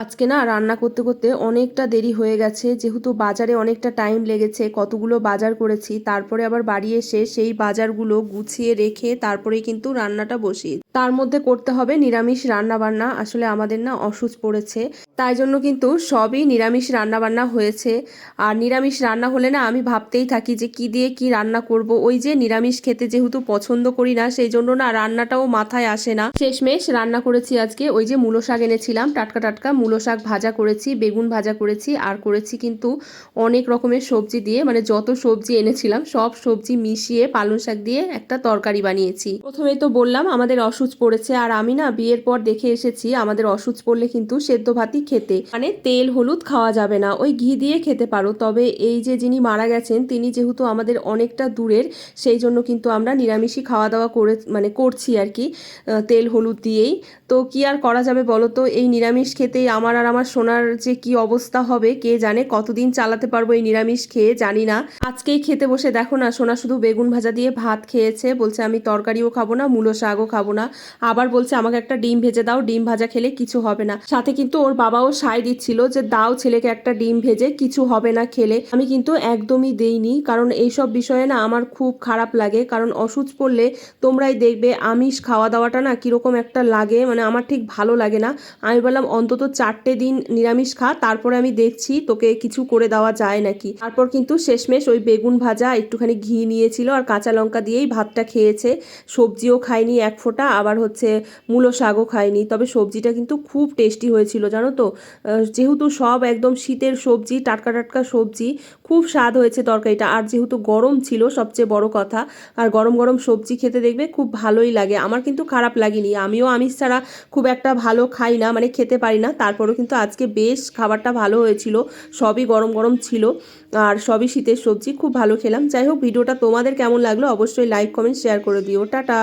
আজকে না রান্না করতে করতে অনেকটা দেরি হয়ে গেছে। যেহেতু বাজারে অনেকটা টাইম লেগেছে, কতগুলো বাজার করেছি, তারপরে আবার বাড়ি এসে সেই বাজারগুলো গুছিয়ে রেখে তারপরে কিন্তু রান্নাটা বসি তার মধ্যে করতে হবে নিরামিষ রান্না বান্না আসলে আমাদের না অসুস্থ পড়েছে। তাই জন্য কিন্তু সবই নিরামিষ রান্না বান্না হয়েছে। আর নিরামিষ রান্না হলে না আমি ভাবতেই থাকি যে কি দিয়ে কি রান্না করব। ওই যে নিরামিষ খেতে যেহেতু পছন্দ করি না, সেই জন্য না রান্নাটাও মাথায় আসে না। শেষমেশ রান্না করেছি আজকে ওই যে মূলো শাক এনেছিলাম। টাটকা টাটকা মূলো শাক ভাজা করেছি, বেগুন ভাজা করেছি, আর করেছি কিন্তু অনেক রকমের সবজি দিয়ে মানে যত সবজি এনেছিলাম সব সবজি মিশিয়ে পালং শাক দিয়ে একটা তরকারি বানিয়েছি। প্রথমে তো বললাম আমাদের অসুচ পড়েছে, আর আমি না বিয়ের পর দেখে এসেছি আমাদের অসুচ পড়লে কিন্তু সেদ্ধ ভাতই খেতে। মানে তেল হলুদ খাওয়া যাবে না, ওই ঘি দিয়ে খেতে পারো। তবে এই যে যিনি মারা গেছেন, তিনি যেহেতু আমাদের অনেকটা দূরের, সেই জন্য কিন্তু আমরা নিরামিষই খাওয়া দাওয়া করে মানে করছি আর কি তেল হলুদ দিয়েই। তো কি আর করা যাবে বলো তো? এই নিরামিষ খেতেই আমার আর আমার সোনার যে কি অবস্থা হবে, কে জানে কতদিন চালাতে পারব এই নিরামিষ খেয়ে, জানি না। আজকেই খেতে বসে দেখো না, সোনা শুধু বেগুন ভাজা দিয়ে ভাত খেয়েছে, বলছে আমি তরকারিও খাব না, মূলো শাকও খাব না। আবার বলছে আমাকে একটা ডিম ভেজে দাও, ডিম ভাজা খেলে কিছু হবে না। সাথে কিন্তু ওর বাবাও সায় দিচ্ছিল যে, দাও ছেলেকে একটা ডিম ভেজে, কিছু হবে না খেলে। আমি কিন্তু একদমই দেইনি, কারণ এইসব বিষয়ে না আমার খুব খারাপ লাগে। কারণ অসুচ পড়লে তোমরাই দেখবে আমিষ খাওয়া দাওয়াটা না কীরকম একটা লাগে মানে আমার ঠিক ভালো লাগে না। আমি বললাম, অন্তত চারটে দিন নিরামিষ খা, তারপরে আমি দেখছি তোকে কিছু করে দেওয়া যায় নাকি। তারপর কিন্তু শেষমেশ ওই বেগুন ভাজা একটুখানি ঘি নিয়েছিল আর কাঁচা লঙ্কা দিয়েই ভাতটা খেয়েছে। সবজিও খায়নি এক ফোঁটা, আবার হচ্ছে মূলো শাকও খায়নি তবে সবজিটা কিন্তু খুব টেস্টি হয়েছিল, জানো তো যেহেতু সব একদম শীতের সবজি, টাটকা টাটকা সবজি, খুব স্বাদ হয়েছে তরকারিটা। আর যেহেতু গরম ছিল, সবচেয়ে বড় কথা, আর গরম গরম সবজি খেতে দেখবে খুব ভালোই লাগে। আমার কিন্তু খারাপ লাগেনি। আমিও আমিষ ছাড়া খুব একটা ভালো খাই না মানে খেতে পারি না। তারপরেও কিন্তু আজকে বেশ খাবারটা ভালো হয়েছিল। সবই গরম গরম ছিল, আর সবই শীতের সবজি, খুব ভালো খেলাম। যাই হোক, ভিডিওটা তোমাদের কেমন লাগল অবশ্যই লাইক কমেন্ট শেয়ার করে দিও। টাটা!